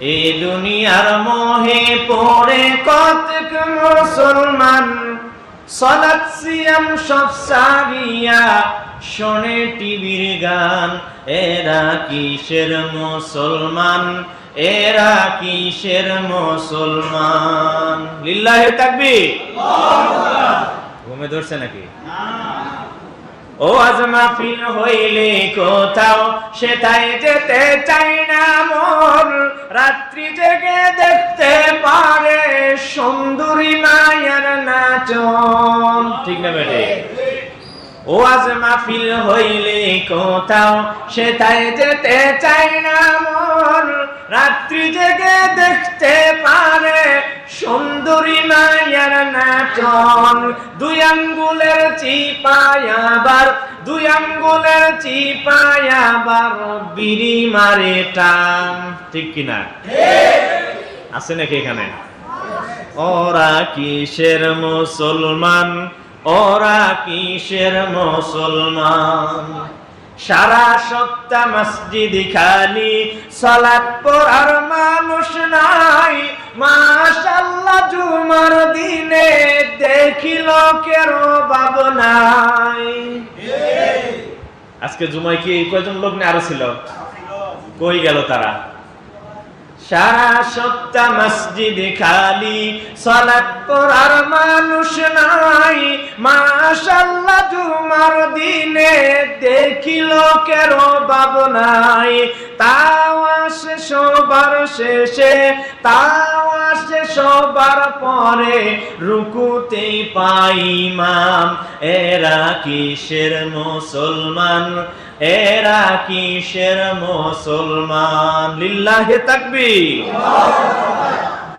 এই দুনিয়ার মোহে পড়ে কতক মুসলমান। সলাৎ সিয়াম সব সারিয়া শোনে টিভির গান। এরা কিসের মুসলমান? এরা কিসের মুসলমান? লিল্লাহে তাকবীর। ঘুমে ধরছে নাকি? ও আজ মাহফিল হইলে কোথাও? সেটাই যেতে চাই না মন রাত্রি জেগে দেখতে পারে সুন্দরী নাচন। ঠিক না বেটে? ও আজ মাহফিল হইলে কোথাও? সেটাই যেতে চাই না মন রাত্রি জেগে দেখতে নাচন দুই আঙ্গুলের চিপায় আবার, দুই আঙ্গুলের চিপায় আবার বিড়ি মারে টান। ঠিক কিনা আছে নাকি এখানে? ওরা কিসের মুসলমান? ওরা কিসের মুসলমান? সারা সপ্তাহ মসজিদ খালি সালাত পড়ার মানুষ নাই। দেখিল কেরো বাব নাই। আজকে জুমায় কি কয়জন লোক আরও ছিল? কই গেল তারা? সারা সপ্তাহ মসজিদ খালি সালাত পড়ার মানুষ নাই। মাশাল্লাহ জুমার দিনে দেখিল কের বাব নাই। তাও আসে সবার শেষে তাও আসে সবার পরে রুকুতে পাই মাম এরা কিসের মুসলমান? এরা কিসের মুসলমান? লিল্লাহে তাকবীর।